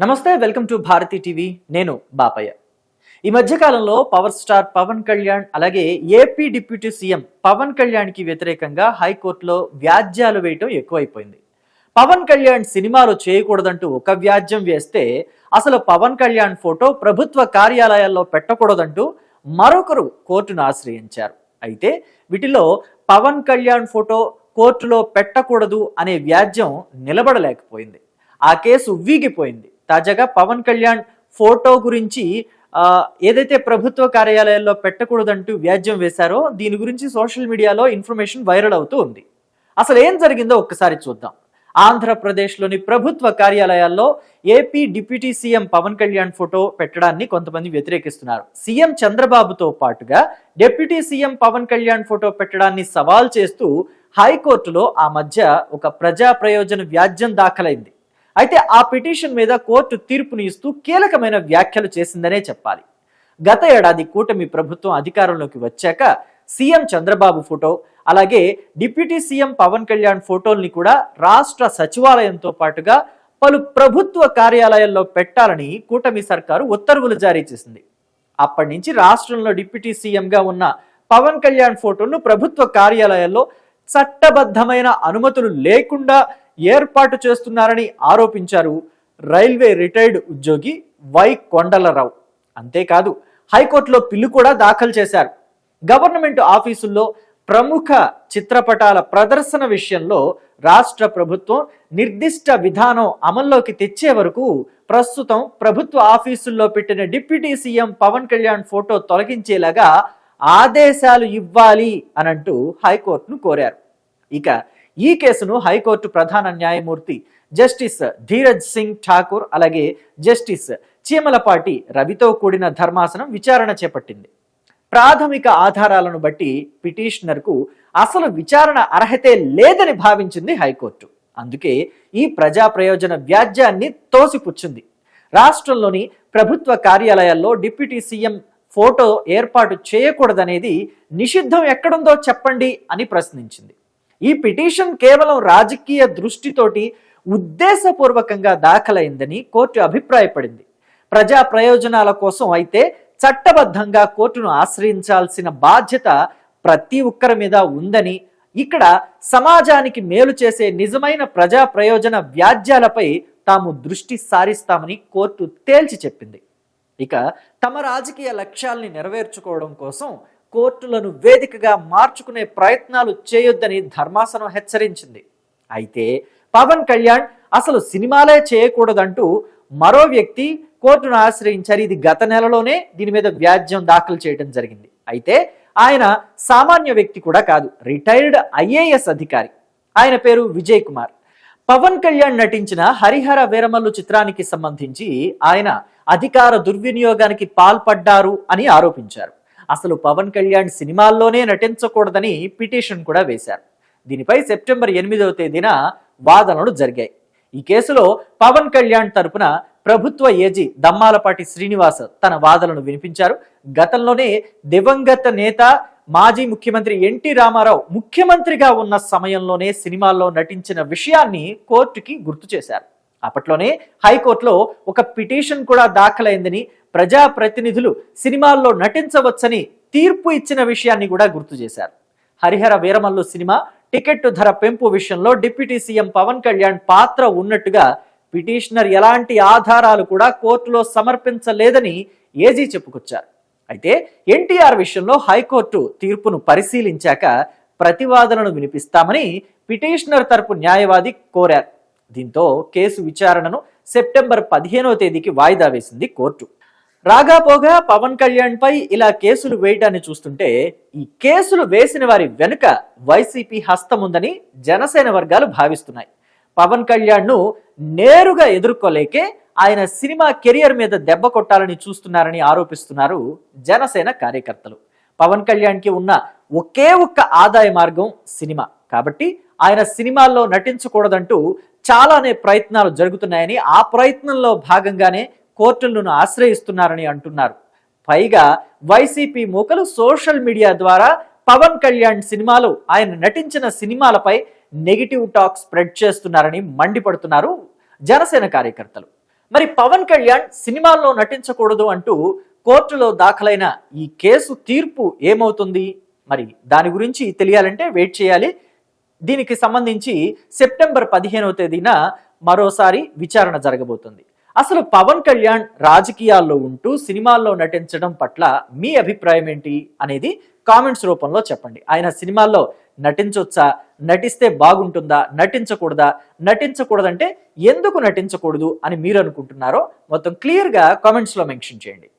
నమస్తే welcome to Bharati TV. నేను బాపయ్య. ఈ మధ్యకాలంలో పవర్ స్టార్ పవన్ కళ్యాణ్ అలాగే ఏపీ డిప్యూటీ సీఎం పవన్ కళ్యాణ్కి వ్యతిరేకంగా హైకోర్టులో వ్యాజ్యాలు వేయటం ఎక్కువైపోయింది. పవన్ కళ్యాణ్ సినిమాలు చేయకూడదంటూ ఒక వ్యాజ్యం వేస్తే అసలు పవన్ కళ్యాణ్ ఫోటో ప్రభుత్వ కార్యాలయాల్లో పెట్టకూడదంటూ మరొకరు కోర్టును ఆశ్రయించారు. అయితే వీటిలో పవన్ కళ్యాణ్ ఫోటో కోర్టులో పెట్టకూడదు అనే వ్యాజ్యం నిలబడలేకపోయింది. ఆ కేసు వీగిపోయింది. తాజాగా పవన్ కళ్యాణ్ ఫోటో గురించి ఏదైతే ప్రభుత్వ కార్యాలయాల్లో పెట్టకూడదంటూ వ్యాజ్యం వేశారో దీని గురించి సోషల్ మీడియాలో ఇన్ఫర్మేషన్ వైరల్ అవుతూ ఉంది. అసలు ఏం జరిగిందో ఒక్కసారి చూద్దాం. ఆంధ్రప్రదేశ్లోని ప్రభుత్వ కార్యాలయాల్లో AP deputy CM Pawan Kalyan photo పెట్టడాన్ని కొంతమంది వ్యతిరేకిస్తున్నారు. సీఎం చంద్రబాబుతో పాటుగా deputy CM Pawan Kalyan photo పెట్టడాన్ని సవాల్ చేస్తూ హైకోర్టులో ఆ మధ్య ఒక ప్రజా ప్రయోజన వ్యాజ్యం దాఖలైంది. అయితే ఆ పిటిషన్ మీద కోర్టు తీర్పుని ఇస్తూ కీలకమైన వ్యాఖ్యలు చేసిందనే చెప్పాలి. గత ఏడాది కూటమి ప్రభుత్వం అధికారంలోకి వచ్చాక సీఎం చంద్రబాబు ఫోటో అలాగే డిప్యూటీ సీఎం పవన్ కళ్యాణ్ ఫోటోల్ని కూడా రాష్ట్ర సచివాలయంతో పాటుగా పలు ప్రభుత్వ కార్యాలయాల్లో పెట్టాలని కూటమి సర్కారు ఉత్తర్వులు జారీ చేసింది. అప్పటి నుంచి రాష్ట్రంలో డిప్యూటీ సీఎంగా ఉన్న పవన్ కళ్యాణ్ ఫోటోను ప్రభుత్వ కార్యాలయాల్లో చట్టబద్ధమైన అనుమతులు లేకుండా ఏర్పాటు చేస్తున్నారని ఆరోపించారు రైల్వే రిటైర్డ్ ఉద్యోగి వై కొండలరావు. అంతేకాదు హైకోర్టులో పిల్లు కూడా దాఖలు చేశారు. గవర్నమెంట్ ఆఫీసుల్లో ప్రముఖ చిత్రపటాల ప్రదర్శన విషయంలో రాష్ట్ర ప్రభుత్వం నిర్దిష్ట విధానం అమల్లోకి తెచ్చే వరకు ప్రస్తుతం ప్రభుత్వ ఆఫీసుల్లో పెట్టిన deputy CM Pawan Kalyan photo తొలగించేలాగా ఆదేశాలు ఇవ్వాలి అనంటూ హైకోర్టును కోరారు. ఇక ఈ కేసును హైకోర్టు ప్రధాన న్యాయమూర్తి జస్టిస్ ధీరజ్ సింగ్ ఠాకూర్ అలాగే జస్టిస్ చీమలపాటి రవితో కూడిన ధర్మాసనం విచారణ చేపట్టింది. ప్రాథమిక ఆధారాలను బట్టి పిటిషనర్కు అసలు విచారణ అర్హతే లేదని భావించింది హైకోర్టు. అందుకే ఈ ప్రజా ప్రయోజన వ్యాజ్యాన్ని తోసిపుచ్చింది. రాష్ట్రంలోని ప్రభుత్వ కార్యాలయాల్లో డిప్యూటీ సీఎం ఫోటో ఏర్పాటు చేయకూడదనేది నిషిద్ధం ఎక్కడుందో చెప్పండి అని ప్రశ్నించింది. ఈ పిటిషన్ కేవలం రాజకీయ దృష్టితోటి ఉద్దేశపూర్వకంగా దాఖలైందని కోర్టు అభిప్రాయపడింది. ప్రజా ప్రయోజనాల కోసం అయితే చట్టబద్ధంగా కోర్టును ఆశ్రయించాల్సిన బాధ్యత ప్రతి ఒక్కరి మీద ఉందని ఇక్కడ సమాజానికి మేలు చేసే నిజమైన ప్రజా ప్రయోజన వ్యాజ్యాలపై తాము దృష్టి సారిస్తామని కోర్టు తేల్చి చెప్పింది. ఇక తమ రాజకీయ లక్ష్యాల్ని నెరవేర్చుకోవడం కోసం కోర్టులను వేదికగా మార్చుకునే ప్రయత్నాలు చేయొద్దని ధర్మాసనం హెచ్చరించింది. అయితే పవన్ కళ్యాణ్ అసలు సినిమాలే చేయకూడదంటూ మరో వ్యక్తి కోర్టును ఆశ్రయించారు. ఇది గత నెలలోనే దీని మీద వ్యాజ్యం దాఖలు చేయడం జరిగింది. అయితే ఆయన సామాన్య వ్యక్తి కూడా కాదు రిటైర్డ్ ఐఏఎస్ అధికారి. ఆయన పేరు విజయ్ కుమార్. పవన్ కళ్యాణ్ నటించిన హరిహర వీరమల్లు చిత్రానికి సంబంధించి ఆయన అధికార దుర్వినియోగానికి పాల్పడ్డారు అని ఆరోపించారు. అసలు పవన్ కళ్యాణ్ సినిమాల్లోనే నటించకూడదని పిటిషన్ కూడా వేశారు. దీనిపై సెప్టెంబర్ ఎనిమిదవ తేదీన వాదనలు జరిగాయి. ఈ కేసులో పవన్ కళ్యాణ్ తరపున ప్రభుత్వ ఏజీ దమ్మాలపాటి శ్రీనివాస్ తన వాదనలు వినిపించారు. గతంలోనే దివంగత నేత మాజీ ముఖ్యమంత్రి ఎన్టీ రామారావు ముఖ్యమంత్రిగా ఉన్న సమయంలోనే సినిమాల్లో నటించిన విషయాన్ని కోర్టుకి గుర్తు చేశారు. అప్పట్లోనే హైకోర్టులో ఒక పిటిషన్ కూడా దాఖలైందని ప్రజాప్రతినిధులు సినిమాల్లో నటించవచ్చని తీర్పు ఇచ్చిన విషయాన్ని కూడా గుర్తు చేశారు. హరిహర వీరమల్లు సినిమా టికెట్ ధర పెంపు విషయంలో డిప్యూటీ సీఎం పవన్ కళ్యాణ్ పాత్ర ఉన్నట్టుగా పిటిషనర్ ఎలాంటి ఆధారాలు కూడా కోర్టులో సమర్పించలేదని ఏజీ చెప్పుకొచ్చారు. అయితే ఎన్టీఆర్ విషయంలో హైకోర్టు తీర్పును పరిశీలించాక ప్రతివాదనను వినిపిస్తామని పిటిషనర్ తరపు న్యాయవాది కోరారు. దీంతో కేసు విచారణను సెప్టెంబర్ పదిహేనో తేదీకి వాయిదా వేసింది కోర్టు. రాగాపోగా పవన్ కళ్యాణ్ పై ఇలా కేసులు వేయడాన్ని చూస్తుంటే ఈ కేసులు వేసిన వారి వెనుక వైసీపీ హస్తం ఉందని జనసేన వర్గాలు భావిస్తున్నాయి. పవన్ కళ్యాణ్ను నేరుగా ఎదుర్కోలేకే ఆయన సినిమా కెరియర్ మీద దెబ్బ కొట్టాలని చూస్తున్నారని ఆరోపిస్తున్నారు జనసేన కార్యకర్తలు. పవన్ కళ్యాణ్కి ఉన్న ఒకే ఒక్క ఆదాయ మార్గం సినిమా. కాబట్టి ఆయన సినిమాల్లో నటించకూడదంటూ చాలానే ప్రయత్నాలు జరుగుతున్నాయని ఆ ప్రయత్నంలో భాగంగానే కోర్టులను ఆశ్రయిస్తున్నారని అంటున్నారు. పైగా వైసీపీ మూకలు సోషల్ మీడియా ద్వారా పవన్ కళ్యాణ్ సినిమాలు ఆయన నటించిన సినిమాలపై నెగిటివ్ టాక్ స్ప్రెడ్ చేస్తున్నారని మండిపడుతున్నారు జనసేన కార్యకర్తలు. మరి పవన్ కళ్యాణ్ సినిమాల్లో నటించకూడదు అంటూ కోర్టులో దాఖలైన ఈ కేసు తీర్పు ఏమవుతుంది? మరి దాని గురించి తెలియాలంటే వెయిట్ చేయాలి. దీనికి సంబంధించి సెప్టెంబర్ పదిహేనవ తేదీన మరోసారి విచారణ జరగబోతుంది. అసలు పవన్ కళ్యాణ్ రాజకీయాల్లో ఉంటూ సినిమాల్లో నటించడం పట్ల మీ అభిప్రాయం ఏంటి అనేది కామెంట్స్ రూపంలో చెప్పండి. ఆయన సినిమాల్లో నటించవచ్చా నటిస్తే బాగుంటుందా? నటించకూడదా? నటించకూడదంటే ఎందుకు నటించకూడదు అని మీరు అనుకుంటున్నారో మొత్తం క్లియర్గా కామెంట్స్లో మెన్షన్ చేయండి.